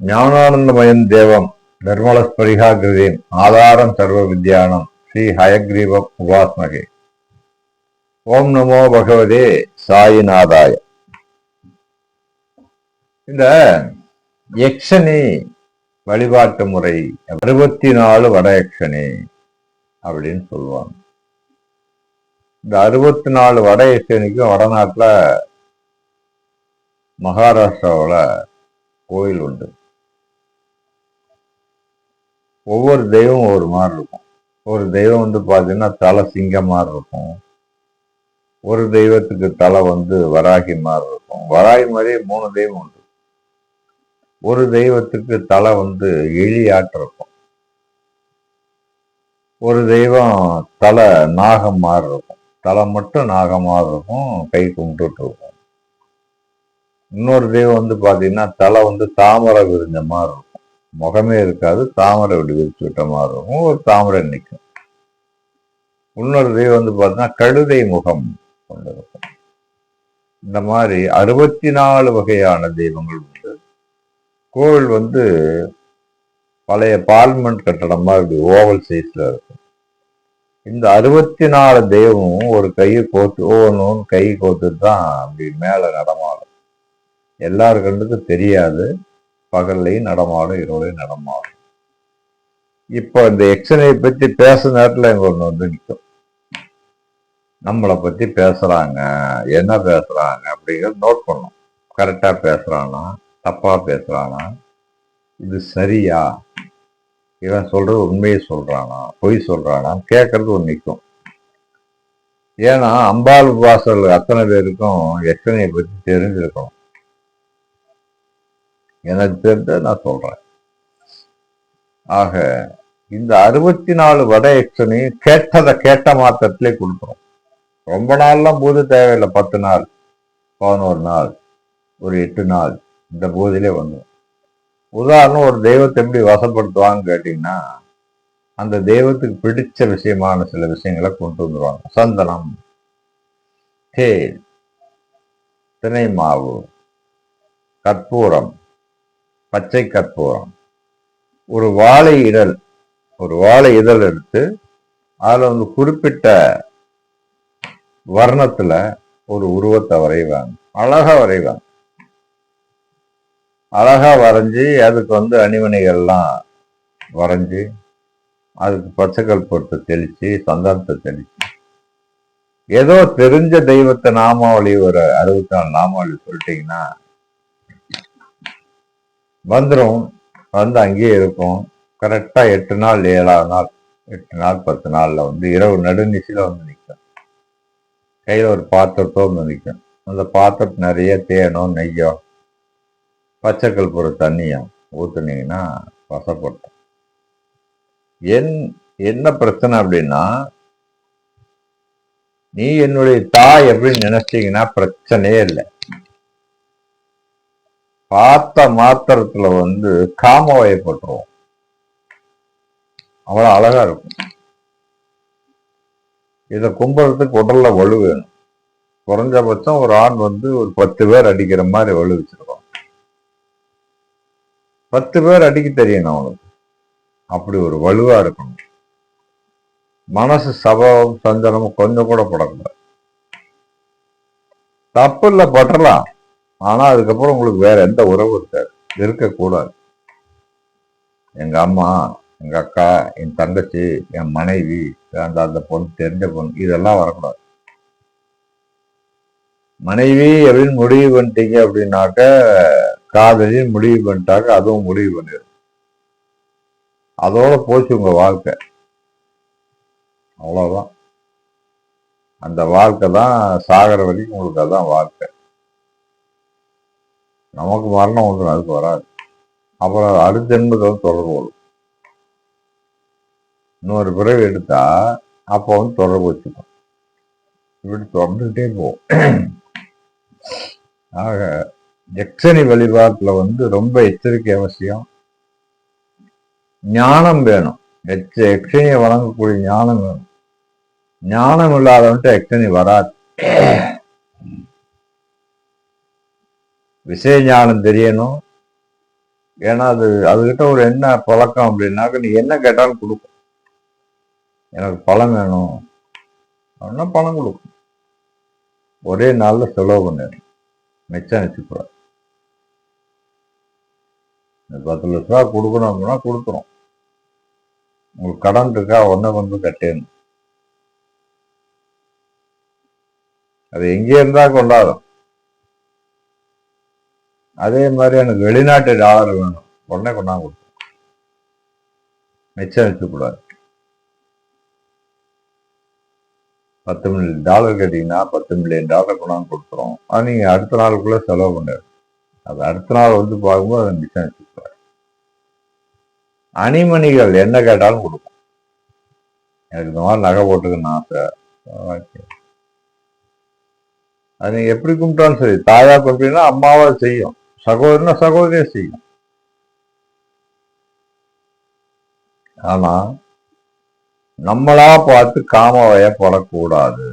ஞானானந்தமயம் தேவம் நிர்மலஸ்பரிகாகிருதிம் ஆதாரம் சர்வ வித்யானம் ஸ்ரீ ஹயக்ரீவம் உபாஸ்மகே. ஓம் நமோ பகவதே சாயிநாதாய. இந்த யக்ஷனி வழிபாட்டு முறை அறுபத்தி நாலு வட யக்ஷனி அப்படின்னு சொல்லுவாங்க. இந்த அறுபத்தி நாலு வட யக்ஷனிக்கும் வடநாட்டுல மகாராஷ்டிராவில் கோயில் உண்டு. ஒவ்வொரு தெய்வம் ஒரு மாதிரி இருக்கும். ஒரு தெய்வம் வந்து பார்த்தீங்கன்னா தலை சிங்கம் மாதிரி இருக்கும். ஒரு தெய்வத்துக்கு தலை வந்து வராகி மாதிரி இருக்கும். வராகி மாதிரியே மூணு தெய்வம் உண்டு. ஒரு தெய்வத்துக்கு தலை வந்து எலி இருக்கும். ஒரு தெய்வம் தலை நாகம் மாதிரி இருக்கும். தலை மட்டும் நாகம் மாதிரி இருக்கும். கை கும்பிட்டுட்டு இருக்கும். இன்னொரு தெய்வம் வந்து பார்த்தீங்கன்னா தலை வந்து தாமரை விரிஞ்ச மாதிரி இருக்கும். முகமே இருக்காது தாமரை இப்படி விரிச்சு விட்ட மாதிரி இருக்கும் ஒரு தாமரை நிற்கும். இன்னொரு தெய்வம் வந்து பார்த்தீங்கன்னா கழுதை முகம் கொண்டிருக்கும் இந்த மாதிரி அறுபத்தி நாலு வகையான தெய்வங்கள் உண்டு. கோவில் வந்து பழைய பார்லிமெண்ட் கட்டடம் மாதிரி ஓவல் சைஸ்ல இருக்கும். இந்த அறுபத்தி நாலு தெய்வமும் ஒரு கையை கோத்து ஒவ்வொன்றும் கை கோத்து தான் அப்படி மேலே நடமாடும். எல்லாரு கண்ணுக்கும் தெரியாது. பகல்லையும் நடமாடும் இரவுலையும் நடமாடும். இப்போ இந்த எக்ஷனை பத்தி பேசுற நேரத்துல எங்க ஒண்ணு வந்து நிற்கும் நம்மளை பத்தி பேசுறாங்க என்ன பேசுறாங்க அப்படிங்கிறது நோட் பண்ணும் கரெக்டா பேசுறானா தப்பா பேசுகிறானா இது சரியா? இவன் சொல்றது உண்மையை சொல்றானா பொய் சொல்றானா கேட்கறது ஒன்று நிற்கும் ஏன்னா அம்பாள் வாசல் அத்தனை பேருக்கும் எத்தனையை பத்தி தெரிஞ்சிருக்கணும். எனக்கு தெரிஞ்ச நான் சொல்றேன். ஆக இந்த அறுபத்தி நாலு வட எக்ஷனையும் கேட்டதை கேட்ட மாத்திரத்திலே கொடுக்குறோம் ரொம்ப நாள்லாம் போது தேவையில்லை. பத்து நாள் பதினோரு நாள் ஒரு எட்டு நாள் இந்த போதிலே வந்துடும் உதாரணம் ஒரு தெய்வத்தை எப்படி வசப்படுத்துவாங்கன்னு கேட்டிங்கன்னா அந்த தெய்வத்துக்கு பிடிச்ச விஷயமான சில விஷயங்களை கொண்டு வந்துருவாங்க. சந்தனம் தேல் தினை மாவு கற்பூரம் பச்சை கற்பூரம். ஒரு வாழை இதழ் ஒரு வாழை இதழ் எடுத்து அதில் வந்து குறிப்பிட்ட வர்ணத்துல ஒரு உருவத்தை வரைவாங்க. அழகா வரைவாங்க. அழகா வரைஞ்சி அதுக்கு வந்து அணிமணிகள்லாம் வரைஞ்சி அதுக்கு பச்சைக்கல் பொறுத்து தெளிச்சு சந்தனத்தை தெளிச்சு. ஏதோ தெரிஞ்ச தெய்வத்தை நாமாவளி ஒரு அறுபத்தி நாலு நாமாவளி சொல்லிட்டீங்கன்னா வந்துடும் வந்து அங்கேயே இருக்கும். கரெக்டாக எட்டு நாள் ஏழாவது நாள் எட்டு நாள் பத்து நாளில் வந்து இரவு நடுநிசில வந்து நிற்கும் கையில் ஒரு பாத்திரத்தோ வந்து நிற்கும் அந்த பாத்திரத்து நிறைய தேனோ நெய்யோ பச்சைக்கல் போற தண்ணியும் ஊற்றுனீங்கன்னா வசப்பட்டோம். என் என்ன பிரச்சனை அப்படின்னா நீ என்னுடைய தாய் அப்படின்னு நினைச்சீங்கன்னா பிரச்சனையே இல்லை. பார்த்த மாத்திரத்துல வந்து காம வயப்பட்டுருவோம் அவ்வளவு அழகா இருக்கும். இதை கும்புறதுக்கு உடல்ல வலு வேணும். குறைஞ்சபட்சம் ஒரு ஆண் வந்து ஒரு பத்து பேர் அடிக்கிற மாதிரி வலு வச்சிருக்கோம். பத்து பேர் அடிக்க தெரியணும் அவனுக்கு. அப்படி ஒரு வலுவா இருக்கணும். மனசு சபம் சஞ்சலமும் கொஞ்சம் கூட படக்கூடாது. தப்பு இல்லை பட்டலாம் ஆனால் அதுக்கப்புறம் உங்களுக்கு வேற எந்த உறவு இருக்காது. இருக்கக்கூடாது. எங்க அம்மா எங்க அக்கா என் தங்கச்சி என் மனைவி அந்த அந்த பொண்ணு தெரிஞ்ச பொண்ணு இதெல்லாம் வரக்கூடாது. மனைவி அப்படின்னு முடிவு பண்ணிட்டீங்க அப்படின்னாக்க காதலின்னு முடிவு பண்ணிட்டாக்க அதுவும் முடிவு பண்ணிடும் அதோட போச்சு உங்க வாழ்க்கை. அவ்வளோதான் அந்த வாழ்க்கை தான் சாகிற வரைக்கும் உங்களுக்கு அதான் வாழ்க்கை. நமக்கு மரணம் ஒன்று அதுக்கு வராது. அப்புறம் அடுத்த ஜென்மத்தை வந்து தொடர்பு கொள்ளும். இன்னொரு பிறகு எடுத்தா அப்போ வந்து தொடர்பு வச்சுக்கும். இப்படி தொடர்ந்துகிட்டே போகும். ஆக எக்ஸனி வழிபாட்டுல வந்து ரொம்ப எச்சரிக்கை அவசியம் ஞானம் வேணும். எச்ச எக்ஷனியை வழங்கக்கூடிய ஞானம் வேணும். ஞானம் இல்லாதவன்ட்டு எக்ஷனி வராது. விஷய ஞானம் தெரியணும். ஏன்னா அது அதுகிட்ட ஒரு என்ன பழக்கம் அப்படின்னாக்க நீ என்ன கேட்டாலும் கொடுக்கும். எனக்கு பழம் வேணும். அப்படின்னா பணம் கொடுக்கும். ஒரே நாளில் செலவு பண்ணிடும் மிச்சம் வச்சுக்கூடாது பத்து லட்ச ரூபா கொடுக்கணும் அப்படின்னா கொடுக்குறோம் உங்களுக்கு கடன் இருக்கா ஒன்றை வந்து கட்டேன்னு அது எங்கே இருந்தால் கொண்டாடும். அதே மாதிரி எனக்கு வெளிநாட்டு டாலர் வேணும். உடனே கொண்டாந்து கொடுக்கும் மிச்சம் வச்சுக்கூடாது பத்து மில்லியன் டாலர் கேட்டிங்கன்னா பத்து மில்லியன் டாலர் கொண்டாந்து கொடுத்துரும். அது நீங்கள் அடுத்த நாளுக்குள்ளே செலவு பண்ணாரு அது அடுத்த நாள் வந்து பார்க்கும்போது அதை மிச்சம் வச்சுக்கூடாது அணிமணிகள் என்ன கேட்டாலும் கொடுக்கும். எனக்கு இந்த மாதிரி நகை போட்டுக்கணும் ஆசை. அது நீங்கள் எப்படி கும்பிட்டாலும் சரி. தாயா கும்பிட்டீங்கன்னா அம்மாவா செய்யும். சகோதரன சகோதரியா செய்யும் ஆனா நம்மளா பார்த்து காம வயப்படக்கூடாது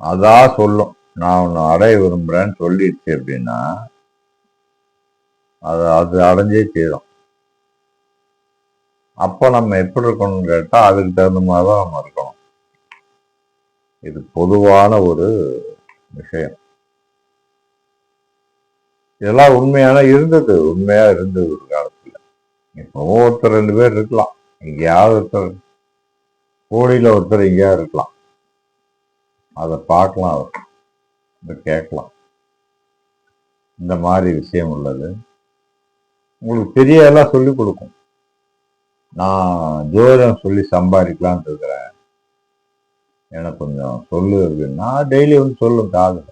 அதான் சொல்லும் நான் உன்னை அடைய விரும்புறேன்னு சொல்லிடுச்சு அப்படின்னா அது அது அடைஞ்சே செய்யும் அப்போ நம்ம எப்படி இருக்கணும்னு கேட்டா அதுக்கு தகுந்த மாதிரி தான் நம்ம இருக்கணும் இது பொதுவான ஒரு விஷயம் இதெல்லாம் உண்மையான இருந்தது உண்மையா இருந்தது ஒரு காலத்துல. இப்போ ஒருத்தர் ரெண்டு பேர் இருக்கலாம். எங்கேயாவது ஒருத்தர் கோடியில ஒருத்தர் எங்கேயா இருக்கலாம். அதை பார்க்கலாம் அவர். இதை கேட்கலாம். இந்த மாதிரி விஷயம் உள்ளது. உங்களுக்கு பெரிய எல்லாம் சொல்லி கொடுக்கும். நான் ஜோதிடம் சொல்லி சம்பாதிக்கலான்ட்டு இருக்கிறேன். எனக்கு கொஞ்சம் சொல்லு அப்படின்னா. டெய்லி வந்து சொல்லும் காது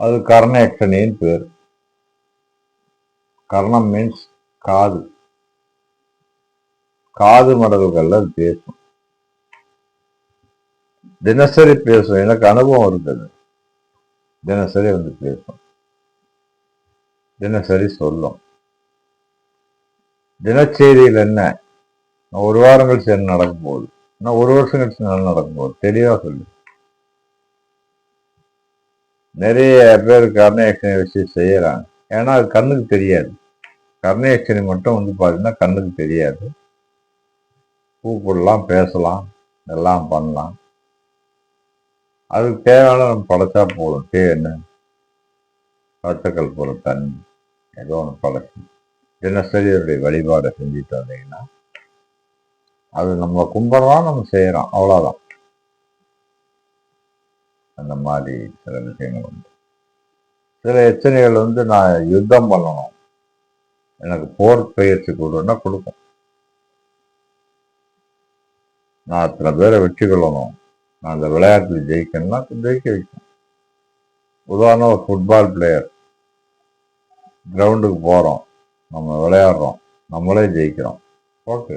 அது கர்ண எக்ஷனின்னு பேர். கர்ணம் மீன்ஸ் காது. காது மடல்கள்ல அது பேசும் தினசரி பேசும் எனக்கு அனுபவம் இருக்குது தினசரி வந்து பேசும். தினசரி சொல்லும். தினச்செய்தியில் என்ன? ஒரு வாரம் கழிச்சு என்ன நடக்கும் போகுது நான் ஒரு வருஷம் கழிச்சு நல்லா நடக்கும்போது. தெளிவாக சொல்லு. நிறைய பேர் கர்ணயக்ஷனி வச்சு செய்யறாங்க. ஏன்னா அது கண்ணுக்கு தெரியாது. கர்ணயக்ஷனி மட்டும் வந்து பார்த்தீங்கன்னா கண்ணுக்கு தெரியாது. கூப்பிடலாம் பேசலாம் எல்லாம் பண்ணலாம். அதுக்கு தேவையான நம்ம படைச்சா போதும். தே என்ன? பச்சைக்கல் தண்ணி. ஏதோ ஒன்று படைச்சு தினசரி அவருடைய வழிபாடை செஞ்சுட்டு வந்தீங்கன்னா அது நம்ம கும்பிட்றோம் நம்ம செய்கிறோம் அவ்வளோதான் அந்த மாதிரி சில விஷயங்கள் உண்டு. சில எச்சரிக்கைகள் வந்து நான் யுத்தம் பண்ணணும். எனக்கு போர் பயிற்சி கொடுன்னா கொடுக்கும். நான் அத்தனை பேரை வெற்றி கொள்ளணும். நான் அந்த விளையாட்டில் ஜெயிக்கணும்னா ஜெயிக்க வைக்கும் உதாரணம் ஒரு ஃபுட்பால் பிளேயர் கிரவுண்டுக்கு போகிறோம் நம்ம விளையாடுறோம். நம்மளே ஜெயிக்கிறோம். ஓகே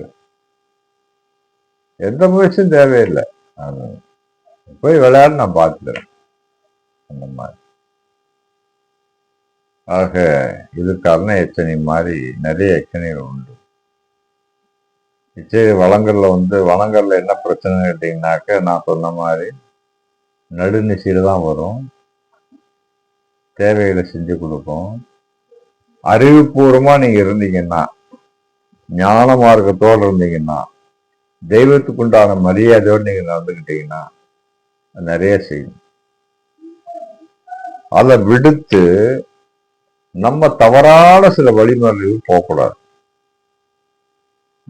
எந்த முயற்சியும் தேவையில்லை. அது போய் விளையாட நான் பார்த்துக்கிறேன். அந்த மாதிரி. ஆக இது கர்ண எச்சனை மாதிரி நிறைய எச்சனைகள் உண்டு. இச்சை வளங்கள்ல வந்து வளங்கள்ல என்ன பிரச்சனை கேட்டிங்கனாக்க நான் சொன்ன மாதிரி நடுநிசையில் தான் வரும். தேவைகளை செஞ்சு கொடுக்கும். அறிவுபூர்வமாக நீங்க இருந்தீங்கன்னா ஞான மார்க்கத்தோடு இருந்தீங்கன்னா தெய்வத்துக்கு உண்டான மரியாதையோடு நீங்க நடந்துக்கிட்டீங்கன்னா நிறைய செய்யும். அதை விடுத்து நம்ம தவறான சில வழிமுறைகள் போகக்கூடாது.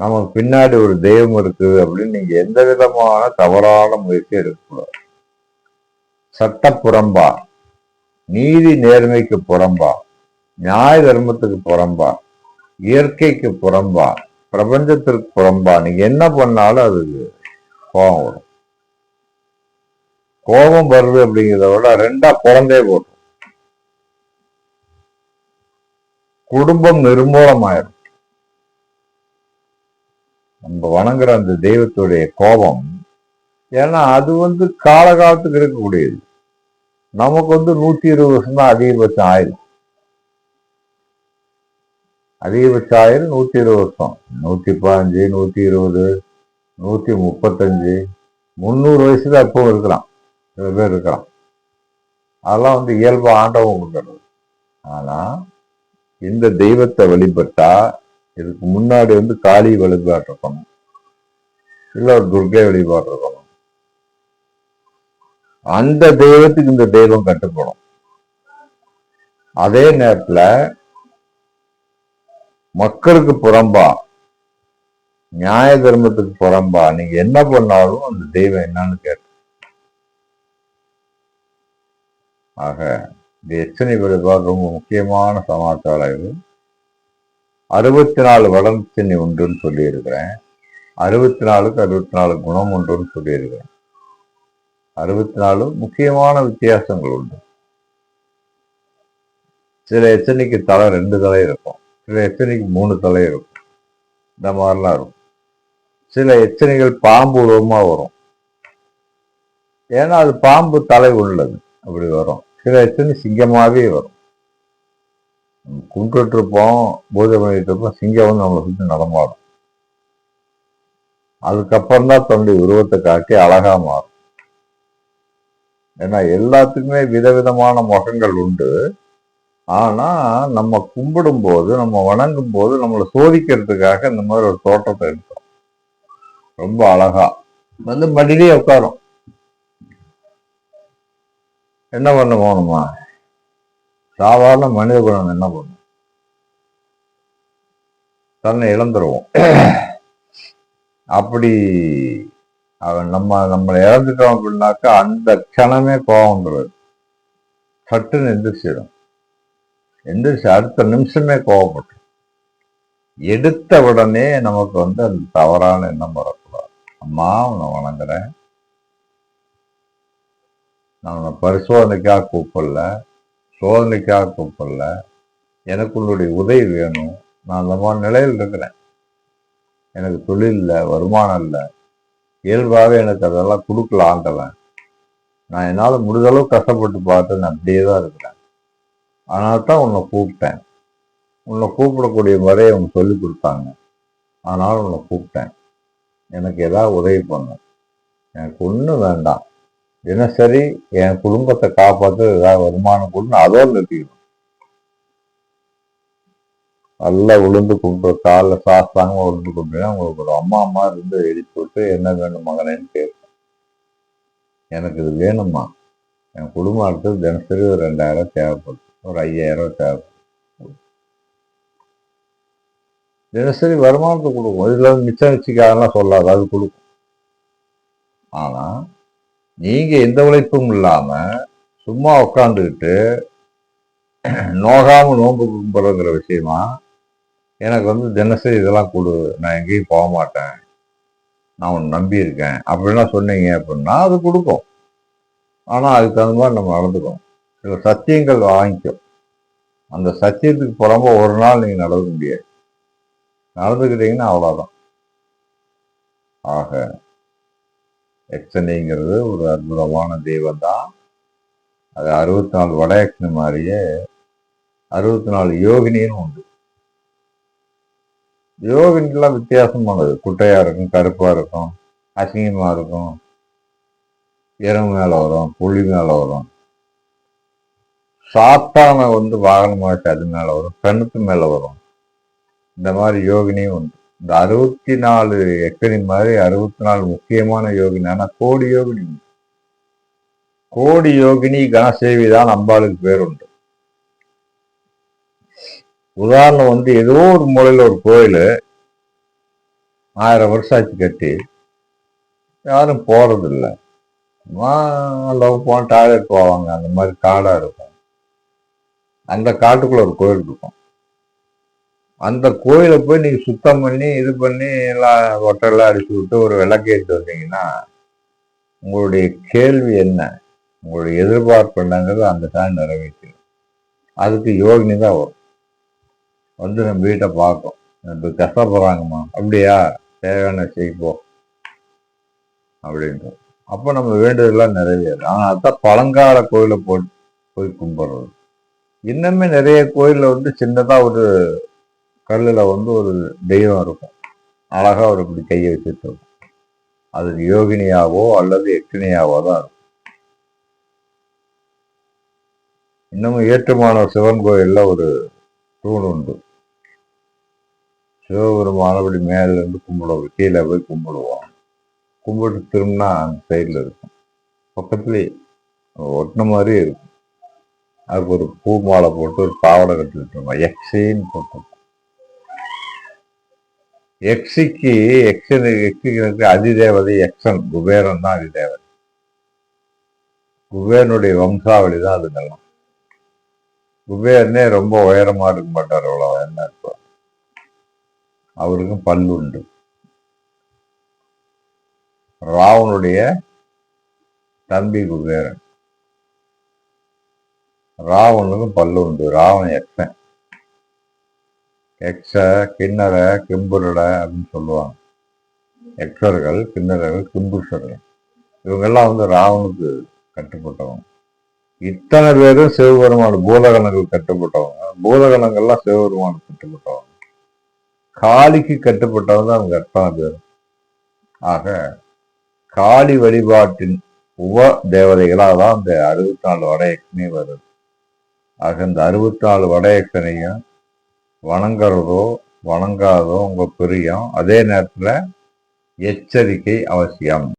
நமக்கு பின்னாடி ஒரு தெய்வம் இருக்குது அப்படின்னு நீங்க எந்த விதமான தவறான முயற்சி எடுக்கக்கூடாது. சட்ட புறம்பா நீதி நேர்மைக்கு புறம்பா நியாய தர்மத்துக்கு புறம்பா இயற்கைக்கு புறம்பா பிரபஞ்சத்திற்கு புறம்பா நீங்க என்ன பண்ணாலும் அது கோபம் வரும். கோபம் வருது அப்படிங்கிறத விட ரெண்டா குழந்தைய போட்டு. குடும்பம் நிர்மூலமாயிரும். நம்ம வணங்குற அந்த தெய்வத்துடைய கோபம் ஏன்னா அது வந்து காலகாலத்துக்கு இருக்கக்கூடியது. நமக்கு வந்து நூத்தி இருபது வருஷம் தான் அதிகபட்சம் ஆயுள் அதிகபட்ச ஆயுள் நூத்தி இருபது வருஷம். நூத்தி பதினஞ்சு நூத்தி இருபது நூத்தி முப்பத்தஞ்சு முந்நூறு வயசுல அப்பவும் இருக்கலாம். சில பேர் இருக்கலாம். அதெல்லாம் வந்து இயல்பு ஆண்டவன் கொடுக்கறது. ஆனா இந்த தெய்வத்தை வழிபட்டா இதுக்கு முன்னாடி வந்து காளி வழிபாடு இருக்கணும். இல்ல ஒரு துர்கை வழிபாடு இருக்கணும். அந்த தெய்வத்துக்கு இந்த தெய்வம் கட்டுப்படும். அதே நேரத்துல மக்களுக்கு புறம்பா நியாய தர்மத்துக்கு புறம்பா நீங்க என்ன பண்ணாலும் அந்த தெய்வம் என்னன்னு கேட்டு ஆக இந்த எச்சனை வழிபாடு ரொம்ப முக்கியமான சமாச்சாரம் இது. அறுபத்தி நாலு வளர்ச்சினி உண்டுன்னு சொல்லியிருக்கிறேன். அறுபத்தி நாலுக்கு அறுபத்தி நாலு குணம் உண்டுன்னு சொல்லியிருக்கிறேன். அறுபத்தி நாலு முக்கியமான வித்தியாசங்கள் உண்டு. சில எச்சனைக்கு தலை ரெண்டு தலை இருக்கும். சில எச்சனைக்கு மூணு தலை இருக்கும். இந்த மாதிரிலாம் இருக்கும். சில எச்சனைகள் பாம்பு உருவமாக வரும். ஏன்னா அது பாம்பு தலை உள்ளது. அப்படி வரும். சில எத்தனை சிங்கமாவே வரும். கும்பிட்டு இருப்போம் பூஜை பண்ணிட்டு இருப்போம் சிங்கம் வந்து நம்மளை சுற்றி நடமாடும். அதுக்கப்புறம் தான் தன்னுடைய உருவத்தை காட்டி அழகா மாறும். ஏன்னா எல்லாத்துக்குமே விதவிதமான முகங்கள் உண்டு. ஆனா நம்ம கும்பிடும் போது நம்ம வணங்கும் போது நம்மளை சோதிக்கிறதுக்காக இந்த மாதிரி ஒரு தோட்டத்தை எடுத்தோம். ரொம்ப அழகா. வந்து மடியிலேயே உட்காரும். என்ன பண்ண போகணுமா? சாதாரண மனித குணம் என்ன பண்ணும் தன்னை இழந்துருவோம். அப்படி அவன் நம்ம நம்மளை இழந்துட்டோம் அப்படின்னாக்கா அந்த க்ஷணமே கோபம்ன்றது சட்டுன்னு எந்திரிச்சிடும். எந்திரிச்சு அடுத்த நிமிஷமே கோவப்பட்டு எடுத்த உடனே நமக்கு வந்து அந்த தவறான எண்ணம் வரக்கூடாது. அம்மா உன்னை வணங்குறேன். நான் உன்னை பரிசோதனைக்காக கூப்பிடல சோதனைக்காக கூப்பிடல. எனக்கு உன்னுடைய உதவி வேணும். நான் அந்த மாதிரி நிலையில் இருக்கிறேன். எனக்கு தொழில் இல்லை வருமானம் இல்லை. இயல்பாகவே எனக்கு அதெல்லாம் கொடுக்கல ஆண்டவன். நான் என்னால் முடிஞ்சளவு கஷ்டப்பட்டு பார்த்து நான் அப்படியே தான் இருக்கிறேன். அதனால தான் உன்னை கூப்பிட்டேன். உன்னை கூப்பிடக்கூடிய முறையை அவங்க சொல்லி கொடுத்தாங்க. அதனால் உன்னை கூப்பிட்டேன். எனக்கு ஏதாவது உதவி பண்ணும் எனக்கு ஒன்றும் வேண்டாம். தினசரி என் குடும்பத்தை காப்பாற்ற ஏதாவது வருமானம் கொடுன்னு அதோடு நிறுத்திக்கணும். நல்லா உளுந்து கும்பிட்டு காலில் சாஸ்தாங்க உளுந்து கும்பிட்டா உங்களுக்கு ஒரு அம்மா அம்மா இருந்து எழுதி விட்டு என்ன வேணும் மகனேன்னு கேட்கும் எனக்கு இது வேணுமா? என் குடும்பம் அடுத்தது தினசரி ஒரு ரெண்டாயிரம் தேவைப்படுது ஒரு ஐயாயிரம் தேவைப்படுது தினசரி வருமானத்தை கொடுக்கும். இதில் மிச்சம் வச்சுக்காதெல்லாம் சொல்லாது அது கொடுக்கும். ஆனால் நீங்கள் எந்த உழைப்பும் இல்லாமல் சும்மா உட்காந்துக்கிட்டு நோகாமல் நோன்பு கும்பிட்றங்கிற விஷயமா எனக்கு வந்து தினசரி இதெல்லாம் கொடு நான் எங்கேயும் போக மாட்டேன் நான் உன்னை நம்பி இருக்கேன் அப்படிலாம் சொன்னீங்க அப்படின்னா அது கொடுக்கும். ஆனால் அதுக்கு தகுந்த மாதிரி நம்ம நடந்துக்கணும். சில சத்தியங்கள் வாங்கிக்கும். அந்த சத்தியத்துக்கு புறம்ப ஒரு நாள் நீங்கள் நடக்க முடியாது. நடந்துக்கிட்டீங்கன்னா அவ்வளோதான் ஆக யக்ஷனிங்கிறது ஒரு அற்புதமான தெய்வம் தான் அது அறுபத்தி நாலு வடயக்ஷனி மாதிரியே அறுபத்தி நாலு யோகினின்னு உண்டு. யோகினிக்கெல்லாம் வித்தியாசமானது குட்டையா இருக்கும் கருப்பா இருக்கும் அசிங்கமா இருக்கும். இரவு மேல வரும் புள்ளி மேல வரும். சாத்தானை வந்து வாகனமாச்சு அது மேல வரும் பெண்ணுக்கு மேல வரும். இந்த மாதிரி யோகினியும் உண்டு. இந்த அறுபத்தி நாலு எக்கனி மாதிரி அறுபத்தி நாலு முக்கியமான யோகினி. ஆனா கோடி யோகினி. கோடி யோகினி கனசேவி தான் அம்பாளுக்கு பேர் உண்டு. உதாரணம் வந்து ஏதோ ஒரு மூலையில் ஒரு கோயில் ஆயிரம் வருஷம் ஆச்சு கட்டி. யாரும் போறதில்லை. லவ் போன டாய்லெட் போவாங்க அந்த மாதிரி காடாக இருக்கும். அந்த காட்டுக்குள்ள ஒரு கோயில் இருக்கும். அந்த கோயிலை போய் நீங்க சுத்தம் பண்ணி இது பண்ணி எல்லாம் ஒட்டெல்லாம் அடிச்சு விட்டு ஒரு விளக்கேற்றி வந்தீங்கன்னா உங்களுடைய கேள்வி என்ன? உங்களுடைய எதிர்பார்ப்பு என்னங்கிறது அந்த டைம் நிறைவேற்றும் அதுக்கு யோகினி தான் வரும். வந்து நம்ம வீட்டை பார்க்கும். இப்போ கஷ்டப்படுறாங்கம்மா அப்படியா? தேவையான செய்ப்போம் அப்படின்ட்டு அப்போ நம்ம வேண்டியதெல்லாம் நிறைவேறும். ஆனால் அதான் பழங்கால கோயிலை போய் போய் கும்பிட்றது. இன்னுமே நிறைய கோயிலில் வந்து சின்னதாக ஒரு கல்லில் வந்து ஒரு தெய்வம் இருக்கும். அழகாக அவர் இப்படி கையை வச்சுட்டு இருக்கும். அது யோகினியாவோ அல்லது எக்னியாவோ தான் இருக்கும். இன்னமும் ஏற்றுமான சிவன் கோயிலில் ஒரு தூண் உண்டு. சிவபெருமான அப்படி மேலேருந்து கும்பிடுவோம் கீழே போய் கும்பிடுவோம் கும்பிட்டு திரும்பினா அந்த சைடில் இருக்கும். பக்கத்துலேயே ஒட்டின மாதிரி இருக்கும். அதுக்கு ஒரு பூ மாலை போட்டு ஒரு பாவடை கட்டிட்டு இருக்கோம் எக்ஸின்னு போட்டோம் எக்ஸிக்கு எக்ஸன் எக்ஸிக்கு அதிதேவதை எக்ஸன் குபேரன் தான் அதிதேவதை. குபேரனுடைய வம்சாவளி தான் அதுக்கெல்லாம் குபேரனே ரொம்ப உயரமா இருக்க மாட்டார் அவ்வளோ என்ன இருப்பார் அவருக்கும் பல்லு உண்டு. ராவனுடைய தம்பி குபேரன். ராவனுக்கும் பல்லு உண்டு ராவன் எக்ஸன் எக்ஸ கிண்ணற கிம்புரட அப்படின்னு சொல்லுவாங்க. எக்ஸர்கள் கிண்ணறர்கள் கிம்புஷர்கள் இவங்கெல்லாம் வந்து ராவனுக்கு கட்டுப்பட்டவங்க. இத்தனை பேரும் சிவபெருமான பூதகணங்கள் கட்டுப்பட்டவங்க. பூதகணங்கள்லாம் சிவபெருமானுக்கு கட்டுப்பட்டவங்க. காளிக்கு கட்டுப்பட்டவங்க தான் அவங்க எத்தனை பேர். ஆக காளி வழிபாட்டின் உப தேவதைகளாக தான் இந்த அறுபத்தி நாலு வடயக்கனே வருது. ஆக இந்த அறுபத்தி நாலு வடயக்கனையும் வணங்குறதோ வணங்காதோ உங்கள் பிரியம். அதே நேரத்தில் எச்சரிக்கை அவசியம்.